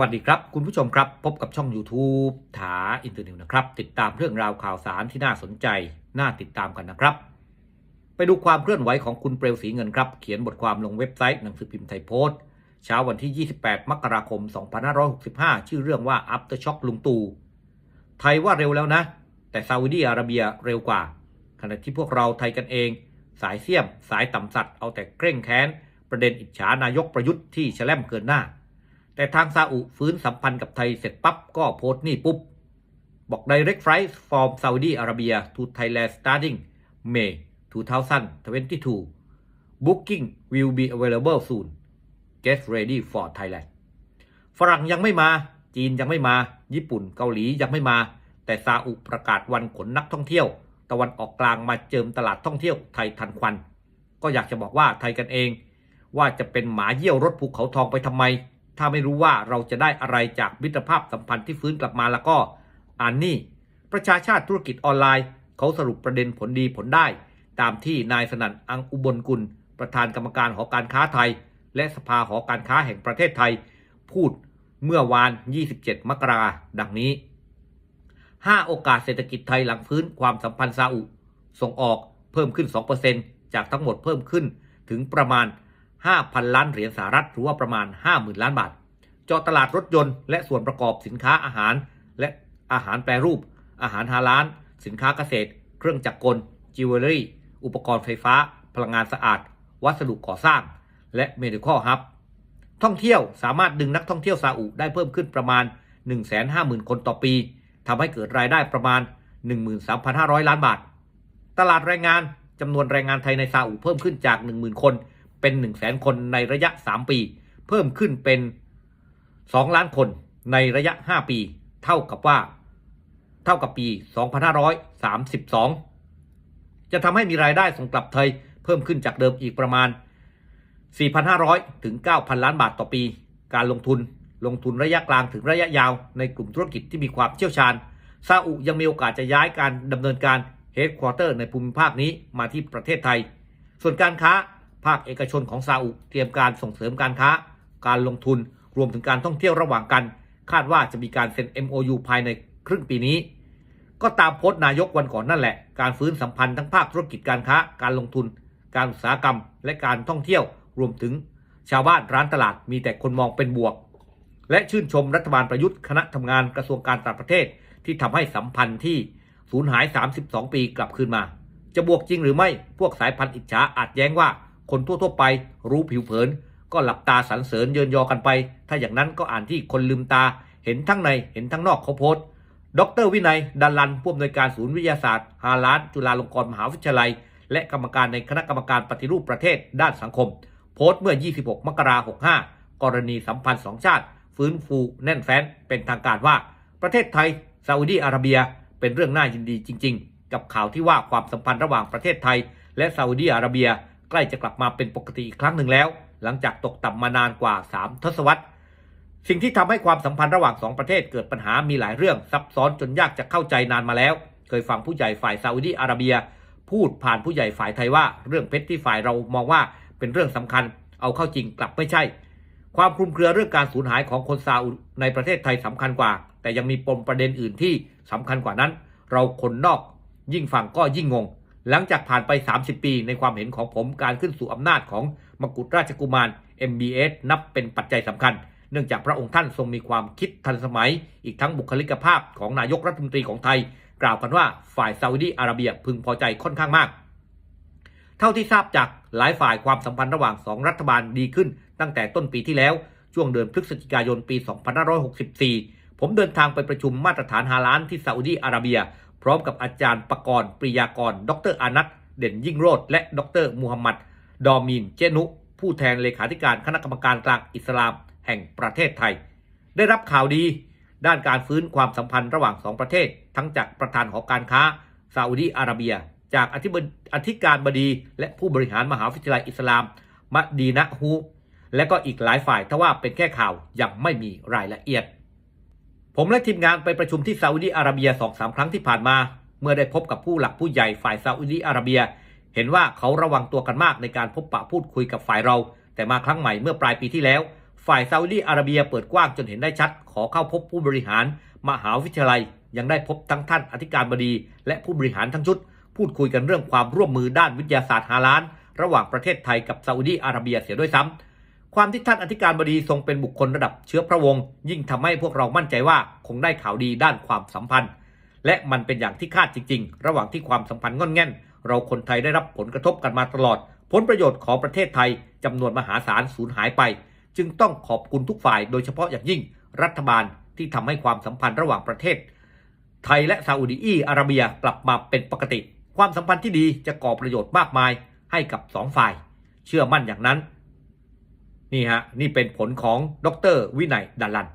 วัสดีครับ คุณผู้ชมครับ พบกับช่อง YouTube ถาอินเตอร์นิวนะครับ ติดตามเรื่องราวข่าวสารที่น่าสนใจ น่าติดตามกันนะครับ ไปดูความเคลื่อนไหวของคุณเปลวสีเงินครับ เขียนบทความลงเว็บไซต์หนังสือพิมพ์ไทยโพสต์เช้าวันที่ 28 มกราคม 2565 ชื่อเรื่องว่า After Shock ลุงตู่ไทยว่าเร็วแล้วนะ แต่ซาอุดีอาระเบียเร็วกว่า ขณะที่พวกเราไทยกันเอง สายเสี่ยม สายต่ำสัตว์เอาแต่เคร่งแค้น ประเด็นอิจฉานายกประยุทธ์ที่แฉลมเกินหน้า แต่ทางซาอุฟื้นสัมพันธ์กับไทยเสร็จปั๊บก็โพสต์นี่ปุ๊บ บอก direct flight from Saudi Arabia to Thailand starting May 2022 booking will be available soon get ready for Thailand ฝรั่งยังไม่มา จีนยังไม่มา ญี่ปุ่นเกาหลียังไม่มา แต่ซาอุประกาศวันขนนักท่องเที่ยว ตะวันออกกลางมาเจิมตลาดท่องเที่ยวไทยทันควัน ก็อยากจะบอกว่าไทยกันเอง ว่าจะเป็นหมาเยี่ยวรถภูเขาทองไปทำไม ถ้าไม่รู้ว่าเราจะได้อะไรจากมิตรภาพสัมพันธ์ที่ฟื้นกลับมาแล้วก็อ่านนี่ ประชาชาติธุรกิจออนไลน์ เขาสรุปประเด็นผลดีผลได้ ตามที่นายสนั่นอังอุบลกุล ประธานกรรมการหอการค้าไทย และสภาหอการค้าแห่งประเทศไทย พูดเมื่อวาน 27 มกราดังนี้ 5 โอกาสเศรษฐกิจไทยหลังฟื้นความสัมพันธ์ซาอุ ส่งออกเพิ่มขึ้น 2%จากทั้งหมดเพิ่มขึ้นถึงประมาณ 5,000 ล้านเหรียญสหรัฐหรือว่าประมาณ 50,000 ล้านบาท เจาะตลาดรถยนต์และส่วนประกอบสินค้าอาหาร และอาหารแปรรูป อาหารฮาลาลสินค้าเกษตร เครื่องจักรกลจิวเวลรี่ อุปกรณ์ไฟฟ้า พลังงานสะอาด วัสดุก่อสร้าง และเมดิคอลฮับ ท่องเที่ยวสามารถดึงนักท่องเที่ยวซาอุได้เพิ่มขึ้นประมาณ 150,000 คนต่อปีทำให้เกิดรายได้ประมาณ 13,500 ล้านบาท ตลาดแรงงานจำนวนแรงงานไทยในซาอุเพิ่มขึ้นจาก 10,000 คน เป็น 100,000คนในระยะ 3 ปี เพิ่มขึ้นเป็น 2 ล้านคนในระยะ 5 ปี เท่ากับว่า เท่ากับปี 2532 จะทำให้มีรายได้ส่งกลับไทยเพิ่มขึ้นจากเดิมอีกประมาณ 4,500 ถึง 9,000 ล้านบาทต่อปี การลงทุนลงทุนระยะกลางถึงระยะยาวในกลุ่มธุรกิจที่มีความเชี่ยวชาญซาอุยังมีโอกาสจะย้ายการดำเนินการเฮดควอเตอร์ในภูมิภาคนี้มาที่ประเทศไทย ส่วนการค้า ภาคเอกชนของซาอุเตรียมการส่งเสริมการค้า การลงทุนรวมถึงการท่องเที่ยวระหว่างกัน คาดว่าจะมีการเซ็น MOU ภายในครึ่งปีนี้ ก็ตามโพสต์นายกวันก่อนนั่นแหละ การฟื้นสัมพันธ์ทั้งภาคธุรกิจการค้า การลงทุน การอุตสาหกรรม และการท่องเที่ยวรวมถึงชาวบ้านร้านตลาดมีแต่คนมองเป็นบวก และชื่นชมรัฐบาลประยุทธ์คณะทำงานกระทรวงการต่างประเทศ ที่ทำให้สัมพันธ์ที่สูญหาย 32 ปีกลับคืนมา จะบวกจริงหรือไม่พวกสายพันธุ์อิจฉาอาจแย้งว่า คนทั่วๆไปรู้ผิวเผิน ก็หลับตาสรรเสริญเยินยอกันไป ถ้าอย่างนั้นก็อ่านที่คนลืมตา เห็นทั้งในเห็นทั้งนอกเขาโพสต์ดรวินัยดันลันผู้อำนวยการศูนย์วิทยาศาสตร์ฮาลาดจุฬาลงกรณ์มหาวิทยาลัย และกรรมการในคณะกรรมการปฏิรูปประเทศด้านสังคม โพสต์เมื่อ 26 มกราคม 65 กรณีสัมพันธ์สองชาติ ฟื้นฟูแน่นแฟ้นเป็นทางการว่า ประเทศไทยซาอุดีอาระเบีย เป็นเรื่องน่ายินดีจริง ๆ กับข่าวที่ว่าความสัมพันธ์ระหว่างประเทศไทย และซาอุดีอาระเบีย ใกล้จะกลับมาเป็นปกติอีกครั้งหนึ่งแล้ว หลังจากตกต่ำมานานกว่า 3 ทศวรรษ สิ่งที่ทำให้ความสัมพันธ์ระหว่างสองประเทศเกิดปัญหามีหลายเรื่องซับซ้อนจนยากจะเข้าใจนานมาแล้ว เคยฟังผู้ใหญ่ฝ่ายซาอุดีอาระเบีย พูดผ่านผู้ใหญ่ฝ่ายไทยว่า เรื่องเพชรที่ฝ่ายเรามองว่าเป็นเรื่องสำคัญ เอาเข้าจริงกลับไม่ใช่ ความคลุมเครือเรื่องการสูญหายของคนซาอุในประเทศไทยสำคัญกว่า แต่ยังมีปมประเด็นอื่นที่สำคัญกว่านั้น เราคนนอกยิ่งฟังก็ยิ่งงง หลังจากผ่านไป 30 ปี ในความเห็นของผมการขึ้นสู่อำนาจของมกุฎราชกุมาร MBS นับเป็นปัจจัยสำคัญ เนื่องจากพระองค์ท่านทรงมีความคิดทันสมัย อีกทั้งบุคลิกภาพของนายกรัฐมนตรีของไทย กล่าวกันว่าฝ่ายซาอุดีอาระเบียพึงพอใจค่อนข้างมาก เท่าที่ทราบจากหลายฝ่ายความสัมพันธ์ระหว่างสองรัฐบาลดีขึ้น ตั้งแต่ต้นปีที่แล้วช่วงเดือนพฤศจิกายนปี 2564 ผมเดินทางไปประชุมมาตรฐานฮาลานที่ซาอุดีอาระเบีย พร้อมกับอาจารย์ประกรณ์ปริยากร ดรอานัทเด่นยิ่งโรธและดรมูฮัมหมัด ดอมีนเจนุ ผู้แทนเลขาธิการคณะกรรมการกลางอิสลามแห่งประเทศไทย ได้รับข่าวดี ด้านการฟื้นความสัมพันธ์ระหว่างสองประเทศ ทั้งจากประธานหอการค้าซาอุดีอาระเบีย จากอธิบดีอธิการบดี และผู้บริหารมหาวิทยาลัยอิสลามมะดีนะฮูและก็อีกหลายฝ่ายทว่าเป็นแค่ข่าวยังไม่มีรายละเอียด ผมและทีมงานไปประชุมที่ซาอุดีอาระเบียสองสามครั้งที่ผ่านมา เมื่อได้พบกับผู้หลักผู้ใหญ่ฝ่ายซาอุดีอาระเบีย เห็นว่าเขาระวังตัวกันมากในการพบปะพูดคุยกับฝ่ายเรา แต่มาครั้งใหม่เมื่อปลายปีที่แล้ว ฝ่ายซาอุดีอาระเบียเปิดกว้างจนเห็นได้ชัด ขอเข้าพบผู้บริหาร มหาวิทยาลัย ยังได้พบทั้งท่านอธิการบดี และผู้บริหารทั้งชุด พูดคุยกันเรื่องความร่วมมือด้านวิทยาศาสตร์ฮาลาน ระหว่างประเทศไทยกับซาอุดีอาระเบียเสียด้วยซ้ำ ความที่ท่านอธิการบดีทรงเป็นบุคคลระดับเชื้อพระวงศ์ยิ่งทำให้พวกเรามั่นใจว่าคงได้ข่าวดีด้านความสัมพันธ์ และมันเป็นอย่างที่คาดจริง ๆ ระหว่างที่ความสัมพันธ์งอนแง่น เราคนไทยได้รับผลกระทบกันมาตลอด ผลประโยชน์ของประเทศไทยจำนวนมหาศาลสูญหายไป จึงต้องขอบคุณทุกฝ่าย โดยเฉพาะอย่างยิ่ง รัฐบาลที่ทำให้ความสัมพันธ์ระหว่างประเทศ ไทยและซาอุดีอาระเบียกลับมาเป็นปกติ ความสัมพันธ์ที่ดีจะก่อประโยชน์มากมายให้กับสองฝ่าย เชื่อมั่นอย่างนั้น นี่ฮะนี่เป็นผลของดรวินัยดัลลัน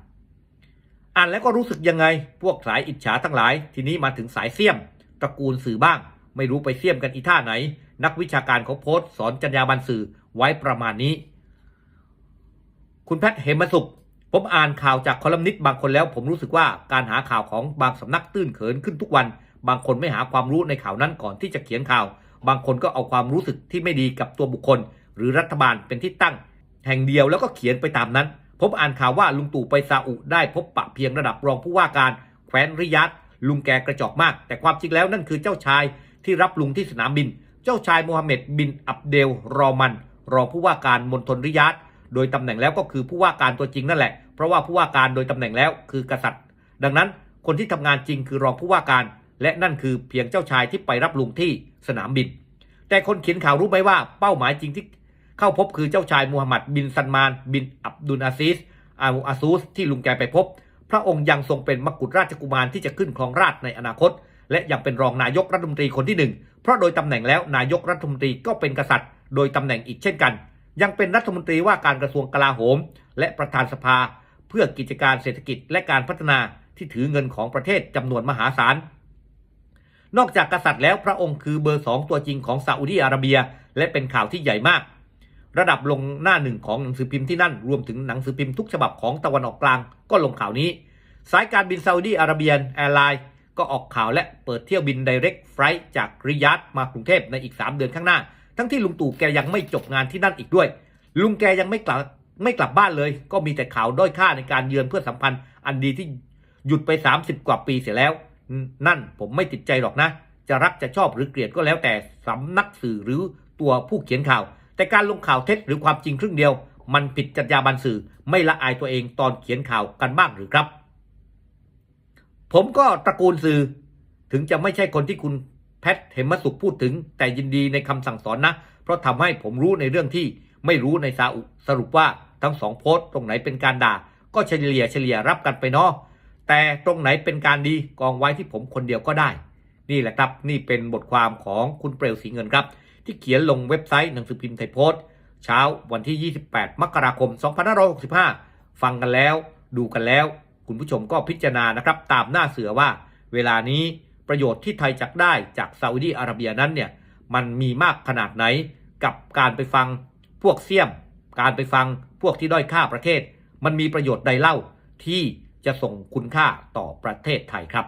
อ่านแล้วก็รู้สึกยังไง พวกสายอิจฉาทั้งหลาย ทีนี้มาถึงสายเสี่ยม ตระกูลสื่อบ้าง ไม่รู้ไปเสี่ยมกันอีท่าไหน นักวิชาการเขาโพสต์สอนจรรยาบรรณสื่อไว้ประมาณนี้ คุณแพทย์เหมสุข ผมอ่านข่าวจากคอลัมนิสต์บางคนแล้ว ผมรู้สึกว่าการหาข่าวของบางสำนักตื้นเขินขึ้นทุกวัน บางคนไม่หาความรู้ในข่าวนั้นก่อนที่จะเขียนข่าว บางคนก็เอาความรู้สึกที่ไม่ดีกับตัวบุคคล หรือรัฐบาลเป็นที่ตั้ง แห่งเดียวแล้วก็เขียนไปตามนั้น ผมอ่านข่าวว่าลุงตู่ไปซาอุได้พบปะเพียงระดับรองผู้ว่าการแคว้นริยัตลุงแกกระจอกมาก แต่ความจริงแล้วนั่นคือเจ้าชายที่รับลุงที่สนามบิน เจ้าชายโมฮัมเหม็ดบินอับเดลรอมัน รองผู้ว่าการมณฑลริยัตโดยตำแหน่งแล้วก็คือผู้ว่าการตัวจริงนั่นแหละ เพราะว่าผู้ว่าการโดยตำแหน่งแล้วคือกษัตริย์ ดังนั้นคนที่ทำงานจริงคือรองผู้ว่าการ และนั่นคือเพียงเจ้าชายที่ไปรับลุงที่สนามบิน แต่คนเขียนข่าวรู้ไหมว่าเป้าหมายจริงที่ เข้าพบคือเจ้าชายมูฮัมหมัดบินซันมาน บินอับดุลอาซิสอามูอาซูสที่ลุงแกไปพบ พระองค์ยังทรงเป็นมกุฎราชกุมารที่จะขึ้นครองราชในอนาคต และยังเป็นรองนายกรัฐมนตรีคนที่หนึ่งเพราะโดยตำแหน่งแล้วนายกรัฐมนตรีก็เป็นกษัตริย์ โดยตำแหน่งอีกเช่นกัน ยังเป็นรัฐมนตรีว่าการกระทรวงกลาโหม และประธานสภา เพื่อกิจการเศรษฐกิจและการพัฒนาที่ถือเงินของประเทศจำนวนมหาศาลนอกจากกษัตริย์แล้วพระองค์คือเบอร์สองตัวจริงของซาอุดีอาระเบีย และเป็นข่าวที่ใหญ่มาก ระดับลงหน้าหนึ่งของหนังสือพิมพ์ที่นั่นรวมถึงหนังสือพิมพ์ทุกฉบับของตะวันออกกลางก็ลงข่าวนี้ สายการบินซาอุดีอาระเบียนแอร์ไลน์ก็ออกข่าวและเปิดเที่ยวบิน Direct Flight จากริยัตมากรุงเทพในอีก 3 เดือนข้างหน้า ทั้งที่ลุงตู่แกยังไม่จบงานที่นั่นอีกด้วย ลุงแกยังไม่กลับไม่กลับบ้านเลย ก็มีแต่ข่าวด้อยค่าในการเยือนเพื่อสัมพันธ์ อันดีที่หยุดไป 30 กว่าปีเสียแล้ว นั่นผมไม่ติดใจหรอกนะ จะรักจะชอบหรือเกลียดก็แล้วแต่สำนักสื่อหรือตัวผู้เขียนข่าว แต่การลงข่าวเท็จหรือความจริงครึ่งเดียว มันผิดจรรยาบรรณสื่อ ไม่ละอายตัวเองตอนเขียนข่าวกันบ้างหรือครับ ผมก็ตระกูลสื่อ ถึงจะไม่ใช่คนที่คุณแพทย์เหมสุขพูดถึง แต่ยินดีในคำสั่งสอนนะ เพราะทำให้ผมรู้ในเรื่องที่ไม่รู้ในซาอุสรุปว่าทั้งสองโพสต์ตรงไหนเป็นการด่า ก็เฉลี่ยเฉลี่ยรับกันไปเนาะแต่ตรงไหนเป็นการดีกองไว้ที่ผมคนเดียวก็ได้ นี่แหละครับ นี่เป็นบทความของคุณเปลวสีเงินครับ ที่เขียนลงเว็บไซต์หนังสือพิมพ์ไทยโพสต์เช้าวันที่ 28 มกราคม 2565 ฟังกันแล้ว ดูกันแล้ว คุณผู้ชมก็พิจารณานะครับ ตามหน้าเสือว่า เวลานี้ประโยชน์ที่ไทยจักได้จากซาอุดีอาระเบียนั้นเนี่ยมันมีมากขนาดไหนกับการไปฟังพวกเสี่ยม การไปฟังพวกที่ด้อยค่าประเทศ มันมีประโยชน์ใดเล่าที่จะส่งคุณค่าต่อประเทศไทยครับ